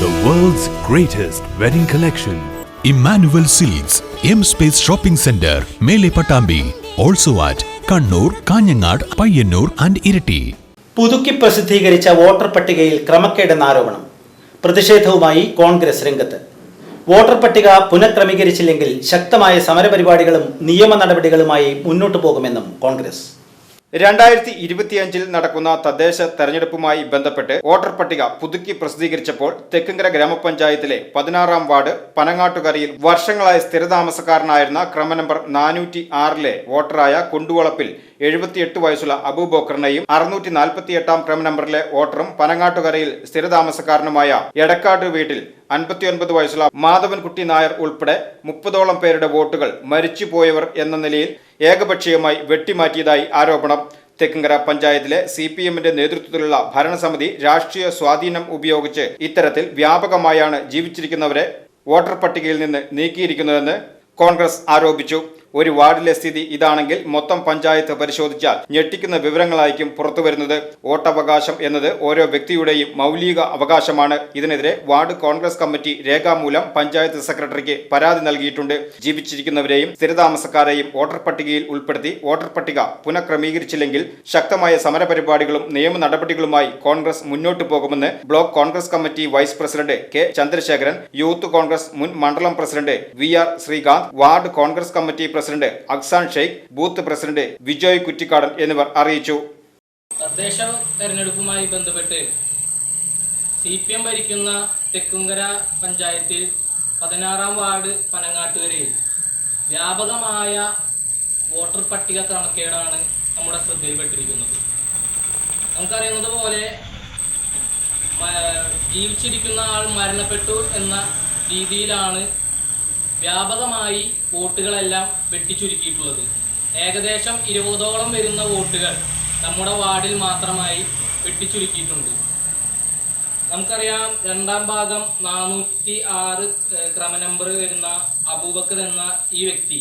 greatest wedding collection. Emmanuel Seeds, M Space Shopping Center, Mele Patambi. Also at Kannur Kanhangad Payyanur and Iritty പുതുക്കി പ്രസിദ്ധീകരിച്ച voter പട്ടികയിൽ ക്രമക്കേടെന്ന ആരോപണം പ്രതിഷേധവുമായി കോൺഗ്രസ് രംഗത്ത് voter പട്ടിക പുനഃക്രമീകരിച്ചില്ലെങ്കിൽ ശക്തമായ സമരപരിപാടികളും നിയമ നടപടികളുമായി മുന്നോട്ടു പോകുമെന്നും കോൺഗ്രസ് രണ്ടായിരത്തി ഇരുപത്തിയഞ്ചിൽ നടക്കുന്ന തദ്ദേശ തെരഞ്ഞെടുപ്പുമായി ബന്ധപ്പെട്ട് വോട്ടർ പട്ടിക പുതുക്കി പ്രസിദ്ധീകരിച്ചപ്പോൾ തെക്കുംകര ഗ്രാമപഞ്ചായത്തിലെ പതിനാറാം വാർഡ് പനങ്ങാട്ടുകരയിൽ വർഷങ്ങളായി സ്ഥിരതാമസക്കാരനായിരുന്ന ക്രമ നമ്പർ നാനൂറ്റി ആറിലെ വോട്ടറായ കൊണ്ടുവളപ്പിൽ എഴുപത്തിയെട്ട് വയസ്സുള്ള അബൂബോക്കറിനെയും അറുന്നൂറ്റി നാൽപ്പത്തിയെട്ടാം ക്രമ നമ്പറിലെ വോട്ടറും പനങ്ങാട്ടുകരയിൽ സ്ഥിരതാമസക്കാരനുമായ എടക്കാട്ട് വീട്ടിൽ അൻപത്തിയൊൻപത് വയസ്സുള്ള മാധവൻകുട്ടി നായർ ഉൾപ്പെടെ മുപ്പതോളം പേരുടെ വോട്ടുകൾ മരിച്ചുപോയവർ എന്ന നിലയിൽ ഏകപക്ഷീയമായി വെട്ടിമാറ്റിയതായി ആരോപണം. തെക്കുംകര പഞ്ചായത്തിലെ സി പി എമ്മിന്റെ നേതൃത്വത്തിലുള്ള ഭരണസമിതി രാഷ്ട്രീയ സ്വാധീനം ഉപയോഗിച്ച് ഇത്തരത്തിൽ വ്യാപകമായാണ് ജീവിച്ചിരിക്കുന്നവരെ വോട്ടർ പട്ടികയിൽ നിന്ന് നീക്കിയിരിക്കുന്നതെന്ന് കോൺഗ്രസ് ആരോപിച്ചു. ഒരു വാർഡിലെ സ്ഥിതി ഇതാണെങ്കിൽ മൊത്തം പഞ്ചായത്ത് പരിശോധിച്ചാൽ ഞെട്ടിക്കുന്ന വിവരങ്ങളായിരിക്കും പുറത്തുവരുന്നത്. വോട്ടവകാശം എന്നത് ഓരോ വ്യക്തിയുടെയും മൗലിക അവകാശമാണ്. ഇതിനെതിരെ വാർഡ് കോൺഗ്രസ് കമ്മിറ്റി രേഖാമൂലം പഞ്ചായത്ത് സെക്രട്ടറിക്ക് പരാതി നൽകിയിട്ടുണ്ട്. ജീവിച്ചിരിക്കുന്നവരെയും സ്ഥിരതാമസക്കാരെയും വോട്ടർ പട്ടികയിൽ ഉൾപ്പെടുത്തി വോട്ടർ പട്ടിക പുനഃക്രമീകരിച്ചില്ലെങ്കിൽ ശക്തമായ സമരപരിപാടികളും നിയമ നടപടികളുമായി കോൺഗ്രസ് മുന്നോട്ട് പോകുമെന്ന് block Congress committee vice president K Chandrasekharan youth Congress മുൻ മണ്ഡലം president V R Sreekanth ward Congress committee president Aksan Sheikh booth president Vijoy Kuttikkadan എന്നിവർ അറിയിച്ചു. തദ്ദേശ തെരഞ്ഞെടുപ്പുമായി ബന്ധപ്പെട്ട് സി പി എം ഭരിക്കുന്ന തെക്കുംകര പഞ്ചായത്തിൽ പതിനാറാം വാർഡ് പനങ്ങാട്ടുകരയിൽ വ്യാപകമായ വോട്ടർ പട്ടിക ക്രമക്കേടാണ് നമ്മുടെ ശ്രദ്ധയിൽപ്പെട്ടിരിക്കുന്നത്. നമുക്കറിയുന്നത് പോലെ ജീവിച്ചിരിക്കുന്ന ആൾ മരണപ്പെട്ടു എന്ന രീതിയിലാണ് വ്യാപകമായി വോട്ടുകളെല്ലാം വെട്ടിച്ചുരുക്കിയിട്ടുള്ളത്. ഏകദേശം ഇരുപതോളം വരുന്ന വോട്ടുകൾ നമ്മുടെ വാർഡിൽ മാത്രമായി വെട്ടിച്ചുരുക്കിയിട്ടുണ്ട്. നമുക്കറിയാം രണ്ടാം ഭാഗം നാനൂറ്റി ആറ് ക്രമ നമ്പർ വരുന്ന അബൂബക്കർ എന്ന ഈ വ്യക്തി.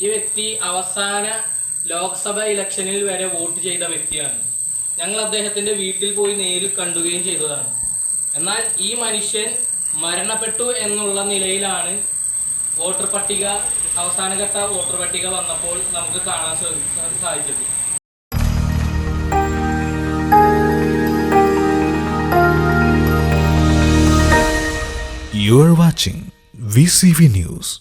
ഈ വ്യക്തി അവസാന ലോക്സഭ ഇലക്ഷനിൽ വരെ വോട്ട് ചെയ്ത വ്യക്തിയാണ്. ഞങ്ങൾ അദ്ദേഹത്തിന്റെ വീട്ടിൽ പോയി നേരിൽ കണ്ടുകയും ചെയ്തതാണ്. എന്നാൽ ഈ മനുഷ്യൻ മരണപ്പെട്ടു എന്നുള്ള നിലയിലാണ് വോട്ടർ പട്ടിക അവസാനഘട്ട വോട്ടർ പട്ടിക വന്നപ്പോൾ നമുക്ക് കാണാൻ സാധിച്ചത്. Watching V C V news